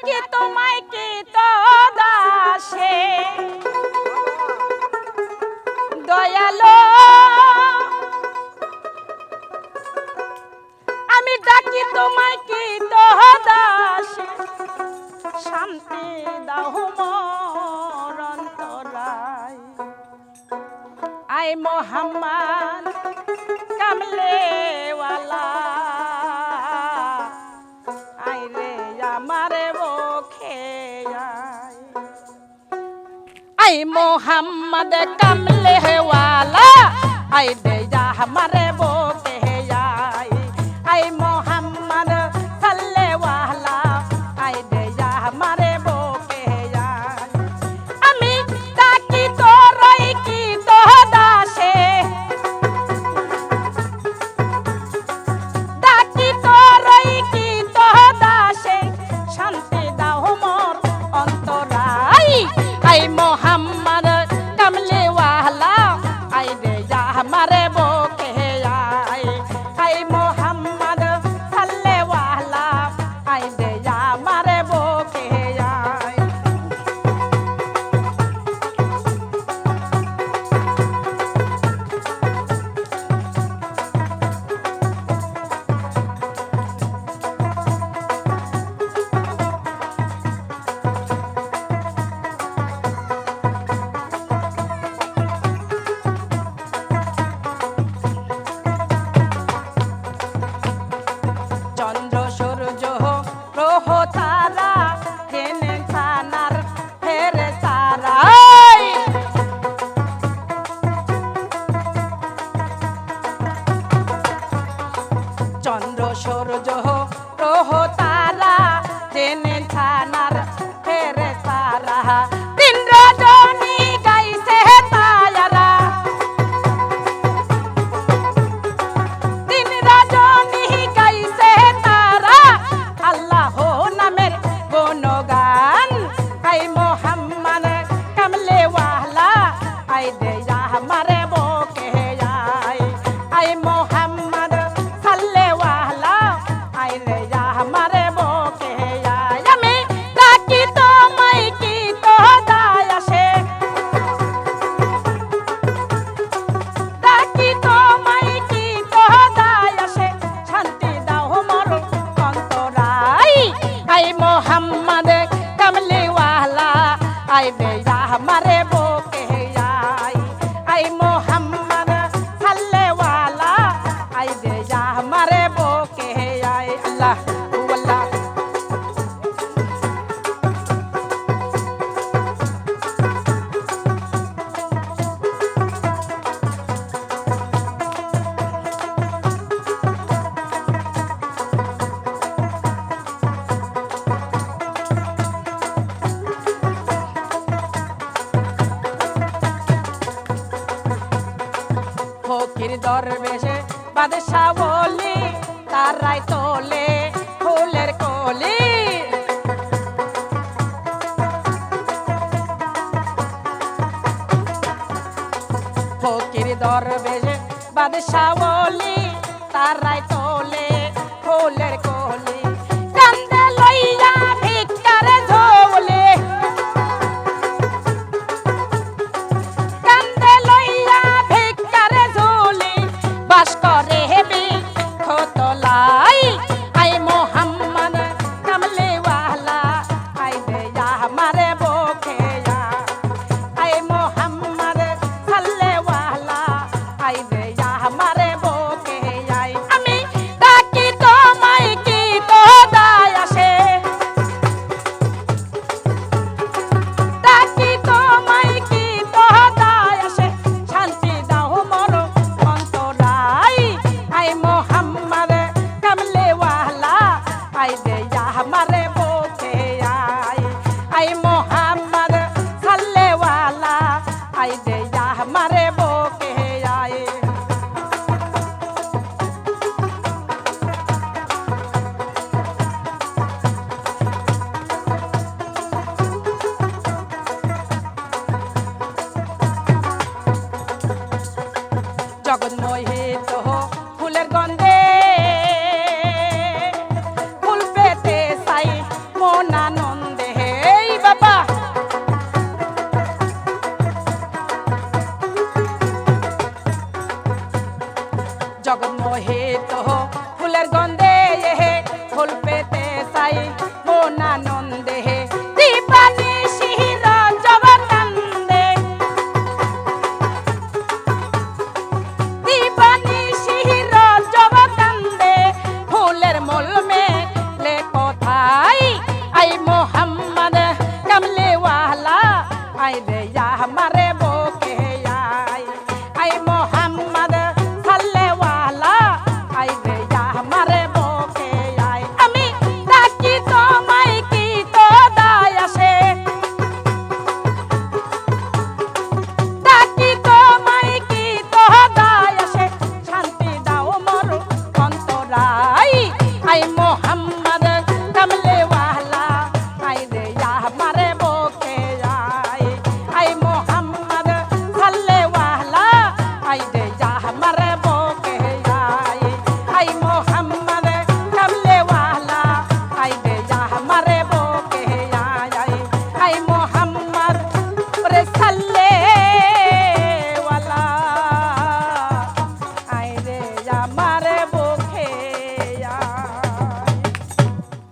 দেখি তোমায় কি তো দাসে দয়ালো, আমি ডাকি তোমায় কি তো দাসে শান্তি দাহ মরন্তরায়। আই মোহাম্মদ। মোহাম্মদ কামলে হেওয়ালা আই দে যা হমারে বাদশা বলি তারাই তোলে ফুলের কলি। ফকির দরবেশ বাদশা বলি তারাই তো খাই দে আমারে